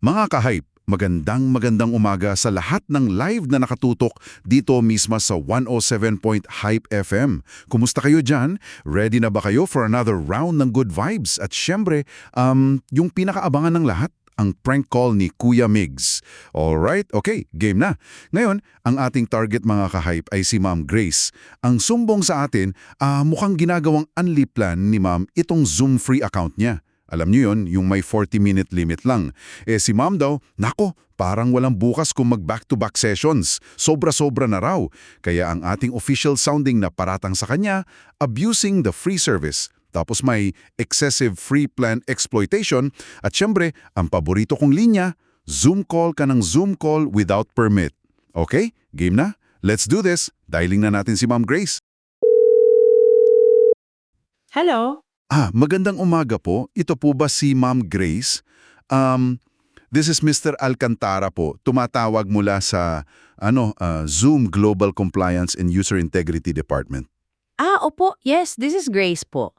Mga ka-hype, magandang magandang umaga sa lahat ng live na nakatutok dito mismo sa 107. Hype FM. Kumusta kayo dyan? Ready na ba kayo for another round ng good vibes? At syempre, um, yung pinakaabangan ng lahat, ang prank call ni Kuya Migs. Alright, okay, game na. Ngayon, ang ating target mga ka-hype ay si Ma'am Grace. Ang sumbong sa atin, ah, mukhang ginagawang unli plan ni Ma'am itong Zoom-free account niya. Alam niyo yon, yung may 40-minute limit lang. Eh si ma'am daw, nako, parang walang bukas kung mag-back-to-back sessions. Sobra-sobra na raw. Kaya ang ating official sounding na paratang sa kanya, abusing the free service. Tapos may excessive free plan exploitation. At syempre, ang paborito kong linya, Zoom call ka ng Zoom call without permit. Okay? Game na? Let's do this. Dialing na natin si Ma'am Grace. Hello? Ah, magandang umaga po. Ito po ba si Ma'am Grace? Um, this is Mr. Alcantara po. Tumatawag mula sa ano, ah, Zoom Global Compliance and User Integrity Department. Ah, opo. Yes, this is Grace po.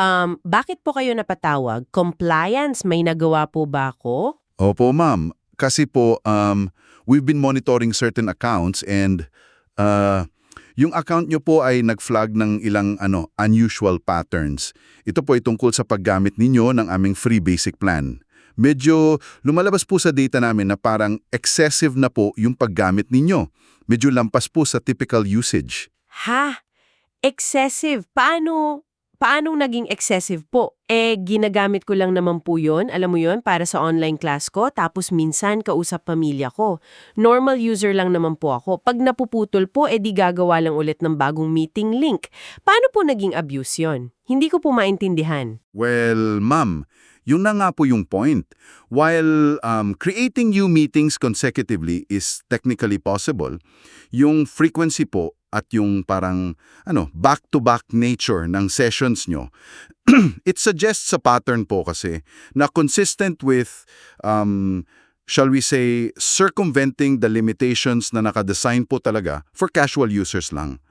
Um, bakit po kayo napatawag? Compliance, may nagawa po ba ako? Opo, ma'am. Kasi po, um, we've been monitoring certain accounts and uh, yung account nyo po ay nag-flag ng ilang ano, unusual patterns. Ito po ay tungkol sa paggamit ninyo ng aming free basic plan. Medyo lumalabas po sa data namin na parang excessive na po yung paggamit ninyo. Medyo lampas po sa typical usage. Ha? Excessive? Paano? Paano naging excessive po? Eh, ginagamit ko lang naman po yun, alam mo yun, para sa online class ko, tapos minsan kausap pamilya ko. Normal user lang naman po ako. Pag napuputol po, eh di gagawa lang ulit ng bagong meeting link. Paano po naging abuse yon? Hindi ko po maintindihan. Well, ma'am, yun na nga po yung point. While um, creating new meetings consecutively is technically possible, yung frequency po at yung parang ano, back-to-back nature ng sessions nyo, it suggests a pattern po kasi na consistent with, um, shall we say, circumventing the limitations na nakadesign po talaga for casual users lang.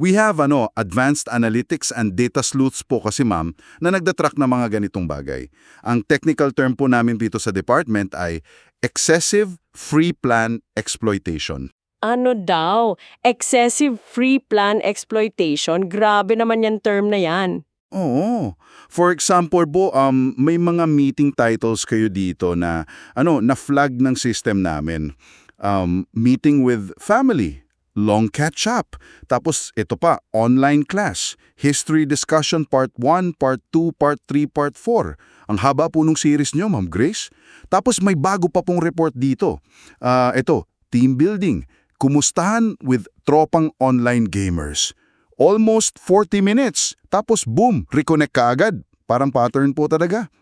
We have ano, advanced analytics and data sleuths po kasi ma'am na nagdatrack ng mga ganitong bagay. Ang technical term po namin dito sa department ay excessive free plan exploitation. Ano daw? Excessive free plan exploitation? Grabe naman yan term na yan. Oo. For example po, um, may mga meeting titles kayo dito na ano, na-flag ng system namin. Um, meeting with family, long catch up. Tapos ito pa, online class, history discussion part 1, part 2, part 3, part 4. Ang haba po nung series nyo, Ma'am Grace. Tapos may bago pa pong report dito. Ah, ito, team building, kumustahan with tropang online gamers. Almost 40 minutes. Tapos boom, reconnect ka agad. Parang pattern po talaga.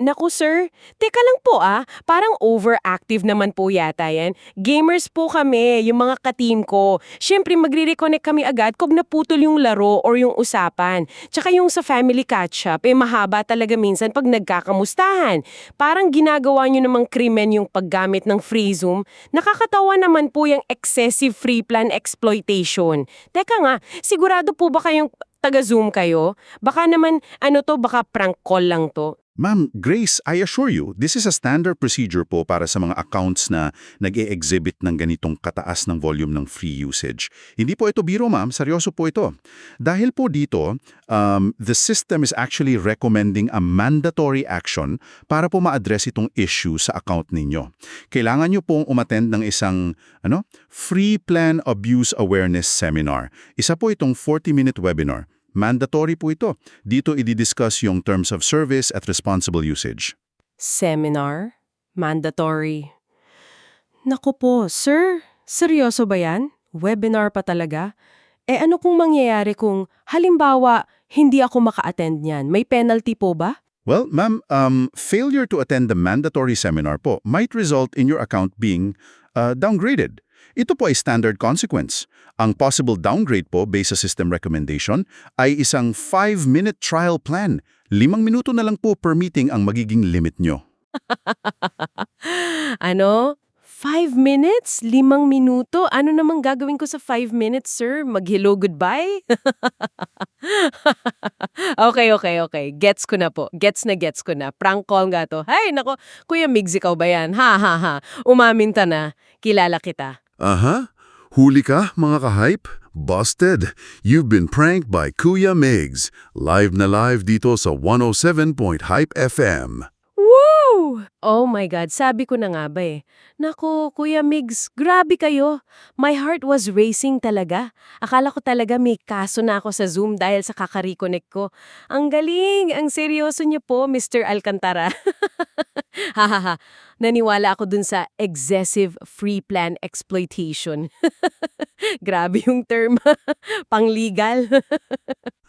Naku sir, teka lang po ah, parang overactive naman po yata yan. Gamers po kami, yung mga ka-team ko. Siyempre magre-reconnect kami agad kung naputol yung laro or yung usapan. Tsaka yung sa family catch-up, eh mahaba talaga minsan pag nagkakamustahan. Parang ginagawa nyo namang krimen yung paggamit ng free Zoom. Nakakatawa naman po yung excessive free plan exploitation. Teka nga, sigurado po ba kayong taga-Zoom kayo? Baka naman, ano to, baka prank call lang to. Ma'am, Grace, I assure you, this is a standard procedure po para sa mga accounts na nag-e-exhibit ng ganitong kataas ng volume ng free usage. Hindi po ito biro, ma'am. Seryoso po ito. Dahil po dito, um, the system is actually recommending a mandatory action para po ma-address itong issue sa account ninyo. Kailangan nyo pong umattend ng isang ano, free plan abuse awareness seminar. Isa po itong 40-minute webinar. Mandatory po ito. Dito i-discuss yung terms of service at responsible usage. Seminar? Mandatory? Naku po, sir, seryoso ba yan? Webinar pa talaga? Eh ano kung mangyayari kung, halimbawa, hindi ako maka-attend niyan? May penalty po ba? Well, ma'am, um, failure to attend the mandatory seminar po might result in your account being uh, downgraded. Ito po ay standard consequence. Ang possible downgrade po based sa system recommendation ay isang 5-minute trial plan. Limang minuto na lang po per meeting ang magiging limit nyo. ano? Five minutes? Limang minuto? Ano namang gagawin ko sa five minutes, sir? Mag-hello goodbye? okay, okay, okay. Gets ko na po. Gets na gets ko na. Prank call nga to. Hay, nako. Kuya Migs, ikaw ba yan? Ha, ha, ha. Umaminta na. Kilala kita. Aha, huli ka mga ka-hype? Busted! You've been pranked by Kuya Migs. Live na live dito sa 107.hype FM. Woo! Oh my God, sabi ko na nga ba eh. Naku, Kuya Migs, grabe kayo. My heart was racing talaga. Akala ko talaga may kaso na ako sa Zoom dahil sa kakareconnect ko. Ang galing! Ang seryoso niyo po, Mr. Alcantara. Hahaha, naniwala ako dun sa excessive free plan exploitation. grabe yung term. Panglegal.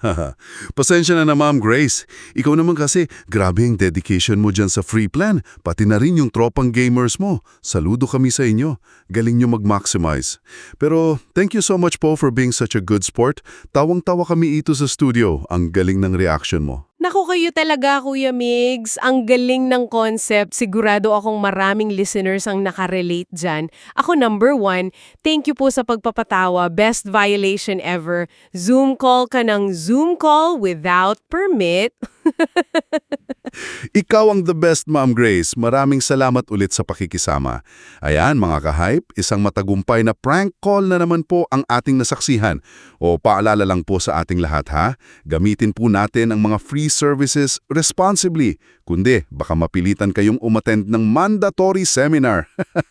Haha, pasensya na na Ma'am Grace. Ikaw naman kasi, grabe ang dedication mo dyan sa free plan, pati na rin yung tropang gamers mo. Saludo kami sa inyo. Galing nyo mag-maximize. Pero thank you so much po for being such a good sport. Tawang-tawa kami ito sa studio. Ang galing ng reaction mo. Naku kayo talaga, Kuya Migs. Ang galing ng concept. Sigurado akong maraming listeners ang nakarelate dyan. Ako number one, thank you po sa pagpapatawa. Best violation ever. Zoom call ka ng Zoom call without permit. Ikaw ang the best, Ma'am Grace. Maraming salamat ulit sa pakikisama. Ayan, mga ka-hype, isang matagumpay na prank call na naman po ang ating nasaksihan. O paalala lang po sa ating lahat ha, gamitin po natin ang mga free services responsibly. Kundi, baka mapilitan kayong umattend ng mandatory seminar.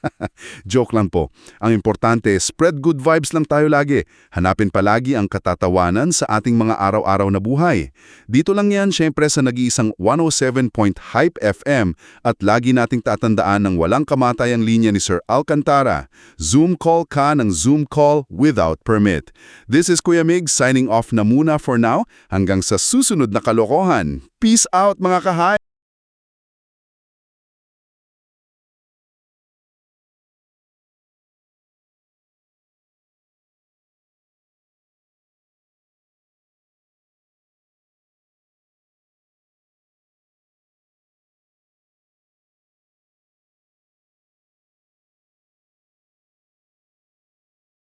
Joke lang po. Ang importante, spread good vibes lang tayo lagi. Hanapin palagi ang katatawanan sa ating mga araw-araw na buhay. Dito lang yan syempre sa nag-iisang 107.hype FM at lagi nating tatandaan ng walang kamatayang linya ni Sir Alcantara. Zoom call ka ng Zoom call without permit. This is Kuya Mig signing off na muna for now hanggang sa susunod na kalokohan. Peace out mga kahay!